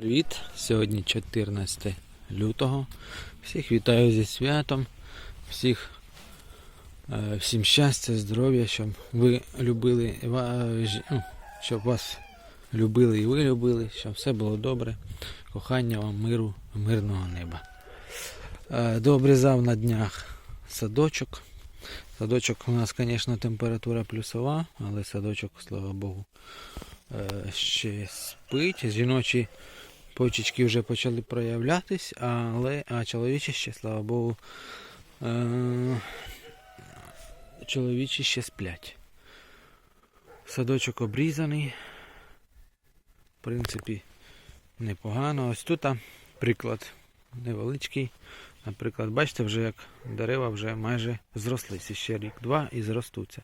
Привіт! Сьогодні 14 лютого. Всіх вітаю зі святом. Всіх, е, всім щастя, здоров'я, щоб ви любили, жі- ну, щоб вас любили і ви любили, щоб все було добре. Кохання вам, миру, мирного неба. Е, Дообрізав на днях садочок. Садочок у нас, звісно, температура плюсова, але садочок, слава Богу, е, ще спить. Жіночі почечки вже почали проявлятись, але а чоловічі ще, слава Богу, е- чоловічі ще сплять. Садочок обрізаний. В принципі, непогано. Ось тут приклад невеличкий. Наприклад, бачите, вже як дерева вже майже зрослися. Ще рік-два і зростуться.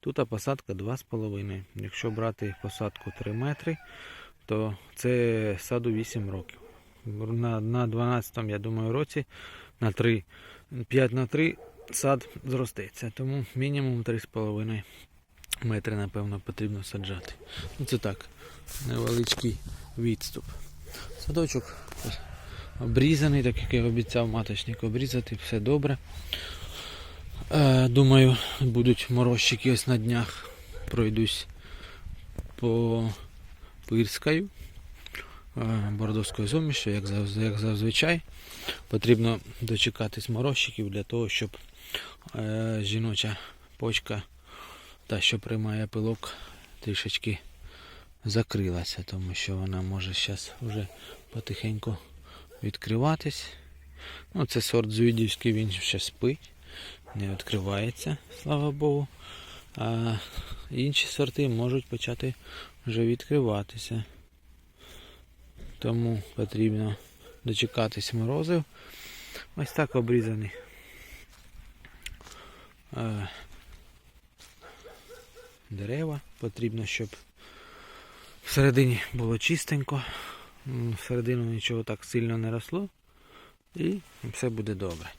Тут посадка 2,5. Якщо брати посадку 3 метри, то це саду 8 років. На, на 12 я думаю, році на 3, 5 на 3 сад зростеться. Тому мінімум 3,5 метри, напевно, потрібно саджати. Ну, це так, невеличкий відступ. Садочок обрізаний, так як я обіцяв маточник обрізати, все добре. Е, думаю, будуть морозчики ось на днях. Пройдусь по пирскаю е, бордовською сумішю, як, як зазвичай. Потрібно дочекатись морозчиків для того, щоб е, жіноча почка, та що приймає пилок, трішечки закрилася, тому що вона може зараз вже потихеньку відкриватись. Ну, це сорт Зюїдівський, він ще спить, не відкривається, слава Богу. А інші сорти можуть почати вже відкриватися. Тому потрібно дочекатись морозив. Ось так обрізаний. Дерева. Потрібно, щоб всередині було чистенько. Всередину нічого так сильно не росло. І все буде добре.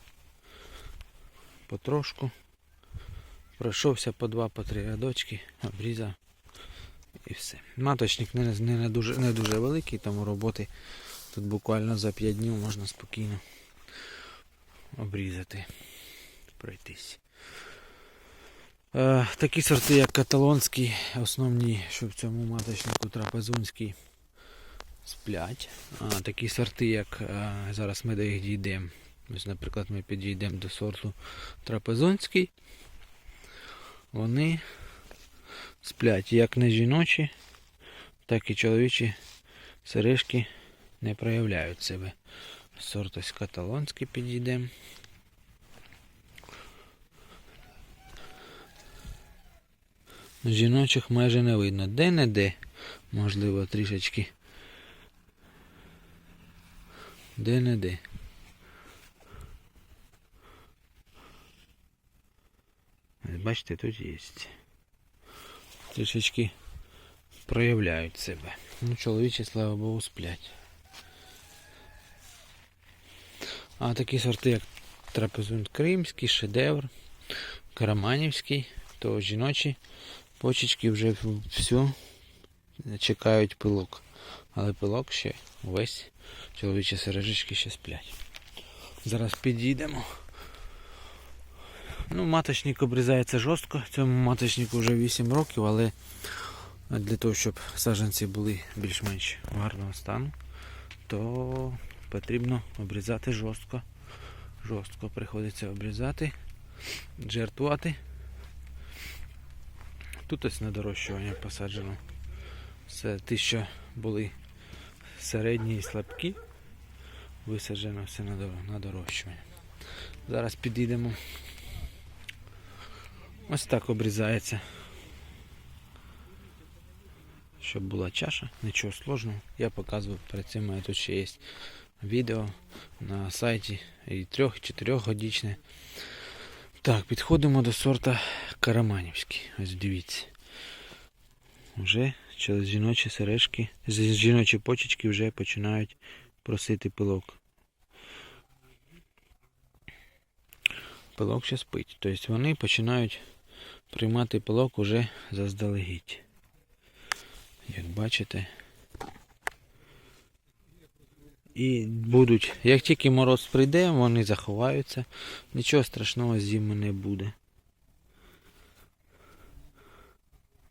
Потрошку. Пройшовся по два, по три рядочки, обрізав і все. Маточник не, не, дуже, не дуже великий, тому роботи тут буквально за 5 днів можна спокійно обрізати, пройтись. Е, такі сорти, як каталонський, основні, що в цьому маточнику трапезунський, сплять. А такі сорти, як е, зараз ми до їх дійдемо. Ось, наприклад, ми підійдемо до сорту трапезунський. Вони сплять як не жіночі, так і чоловічі сережки не проявляють себе. Сорт ось каталонський підійдемо. Жіночих майже не видно. Де-не-де, можливо, трішечки. Де-не-де. Бачите, тут є. Трішечки проявляють себе. Ну, чоловічі, слава Богу, сплять. А такі сорти, як трапезунт кримський, шедевр, караманівський, то жіночі почечки вже все чекають пилок. Але пилок ще весь, чоловічі сережечки ще сплять. Зараз підійдемо. Ну, маточник обрізається жорстко. Цьому маточнику вже 8 років, але для того, щоб саджанці були більш-менш гарного стану, то потрібно обрізати жорстко. Жорстко приходиться обрізати, жертвувати. Тут ось на дорощування посаджено. Це ті, що були середні і слабкі. Висаджено все на дорощування. Зараз підійдемо. Ось так обрізається. Щоб була чаша, нічого сложного. Я показував перед цим, мене тут ще є відео на сайті і трьох, і чотирьохгодічне. Так, підходимо до сорта Караманівський. Ось дивіться. Вже через жіночі сережки, жіночі почечки вже починають просити пилок. Пилок ще спить. Тобто вони починають приймати пилок уже заздалегідь. Як бачите, І будуть, як тільки мороз прийде, вони заховаються. Нічого страшного зими не буде.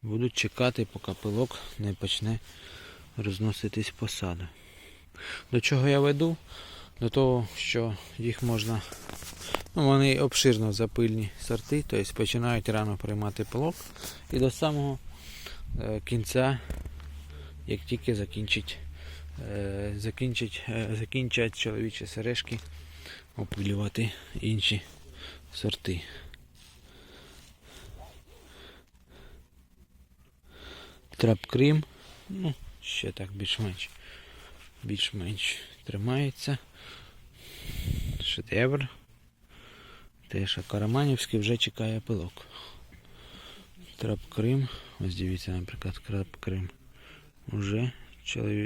Будуть чекати, поки пилок не почне розноситись по саду. До чого я веду? До того, що їх можна. Ну, вони обширно запильні сорти, тобто починають рано приймати пилок і до самого е, кінця, як тільки закінчить, е, закінчить, е, закінчать чоловічі сережки, опилювати інші сорти. Трапкрім, ну, ще так більш-менш більш-менш тримається. Шедевр. Теж Караманівський вже чекає пилок. Трап Крим. Ось дивіться, наприклад, крап Крим. Уже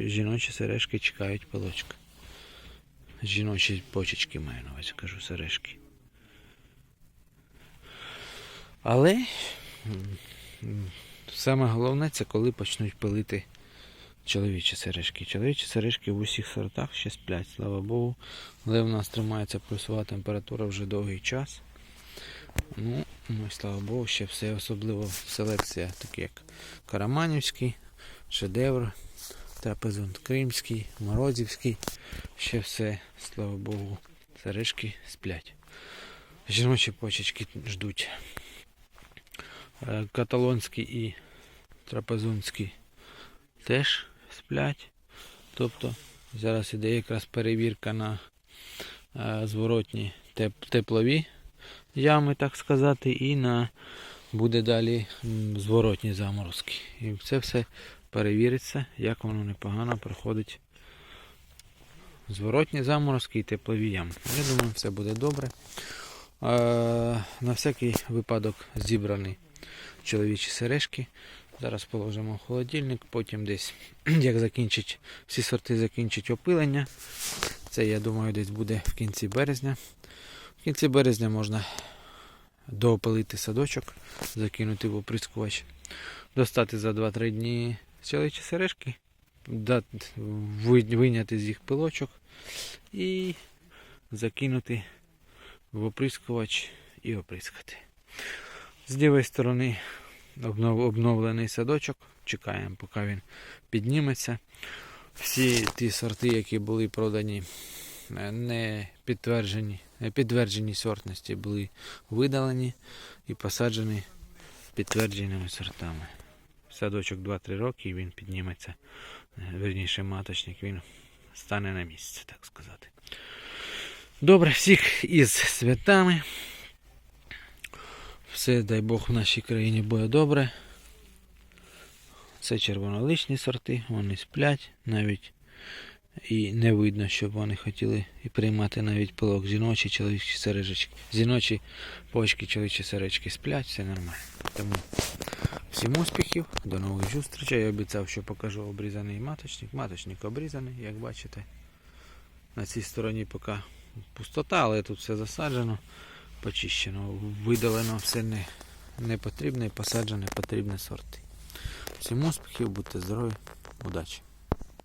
жіночі сережки чекають пилочка. Жіночі почечки маю на увазі, кажу, сережки. Але саме головне це коли почнуть пилити чоловічі сережки. Чоловічі сережки в усіх сортах ще сплять, слава Богу. Але в нас тримається плюсова температура вже довгий час. Ну, ну слава Богу, ще все, особливо селекція, такі як Караманівський, Шедевр, Трапезунт Кримський, Морозівський. Ще все, слава Богу, сережки сплять. Жіночі почечки ждуть. Е, Каталонський і Трапезунський теж сплять. Тобто зараз іде якраз перевірка на е, зворотні теп- теплові ями, так сказати, і на буде далі зворотні заморозки. І це все перевіриться, як воно непогано проходить. Зворотні заморозки і теплові ями. Я думаю, все буде добре. Е, на всякий випадок зібрані чоловічі сережки. Зараз положимо в холодильник, потім десь, як закінчить, всі сорти закінчать опилення. Це, я думаю, десь буде в кінці березня. В кінці березня можна доопилити садочок, закинути в оприскувач, достати за 2-3 дні чоловічі сережки, вийняти з їх пилочок і закинути в оприскувач і оприскати. З лівої сторони обновлений садочок. Чекаємо, поки він підніметься. Всі ті сорти, які були продані, е, не підтверджені, не підтверджені сортності, були видалені і посаджені підтвердженими сортами. Садочок 2-3 роки і він підніметься. Е, Верніше маточник, він стане на місце, так сказати. Добре, всіх із святами. Все, дай Бог, в нашій країні буде добре. Це червоноличні сорти, вони сплять навіть і не видно, щоб вони хотіли і приймати навіть пилок. Жіночі чоловічі сережечки. Жіночі почки, чоловічі сережки сплять, все нормально. Тому всім успіхів, до нових зустрічей. Я обіцяв, що покажу обрізаний маточник. Маточник обрізаний, як бачите. На цій стороні поки пустота, але тут все засаджено почищено, видалено все не, не потрібне і посаджене потрібні сорти. Всім успіхів, будьте здорові, удачі!